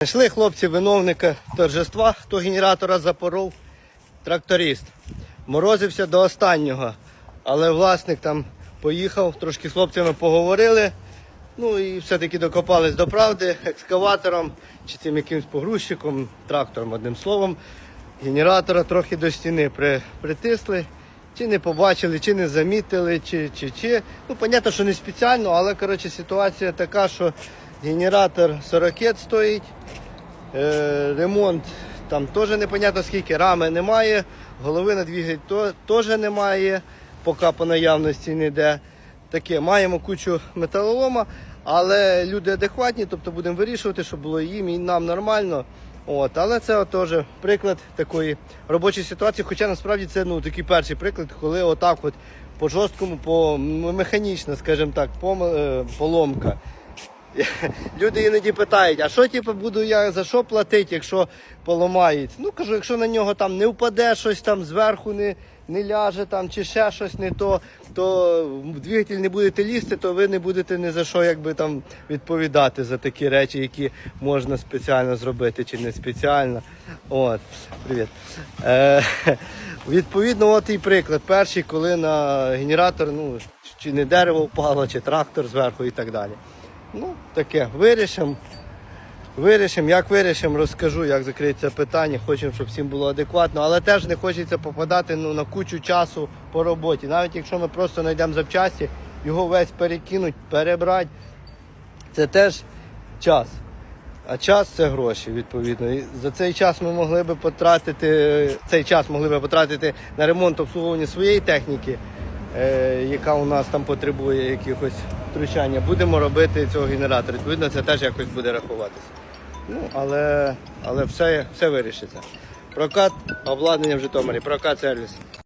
Знайшли хлопці виновника торжества, хто генератора запоров, тракторист. Морозився до останнього, але власник там поїхав, трошки з хлопцями поговорили. Ну і все-таки докопались до правди екскаватором чи цим якимсь погрузчиком, трактором, одним словом. Генератора трохи до стіни при, притисли. Чи не побачили, чи не замітили, чи чи чи. Ну, понятно, що не спеціально, але коротше ситуація така, що генератор 40 стоїть. Е, ремонт там теж непонятно скільки, рами немає, голови двигатель теж немає, поки по наявності не йде. Таке, маємо кучу металолома, але люди адекватні, тобто будемо вирішувати, щоб було їм і нам нормально. От, але це теж приклад такої робочої ситуації. Хоча насправді це ну, такий перший приклад, коли отак от по жорсткому, по механічно, скажімо так, пом- е, поломка. Люди іноді питають, а що типу, буду я за що платити, якщо поламають? Ну кажу, якщо на нього там не впаде щось там зверху, не, не ляже там чи ще щось не то, то двигатель не будете лізти, то ви не будете ні за що якби там відповідати за такі речі, які можна спеціально зробити чи не спеціально. От, привіт. Е, відповідно, от і приклад. Перший, коли на генератор, ну, чи не дерево впало, чи трактор зверху і так далі. Ну, таке, вирішимо. Вирішимо, як вирішимо, розкажу, як закриється питання. Хочемо, щоб всім було адекватно, але теж не хочеться попадати ну, на кучу часу по роботі. Навіть якщо ми просто знайдемо запчасті, його весь перекинуть, перебрати, це теж час. А час це гроші, відповідно. І за цей час ми могли би потратити, цей час могли би потратити на ремонт обслуговування своєї техніки, яка у нас там потребує якихось втручання. Будемо робити цього генератора. Відповідно, це теж якось буде рахуватися. Ну, але, але все, все вирішиться. Прокат обладнання в Житомирі, прокат сервіс.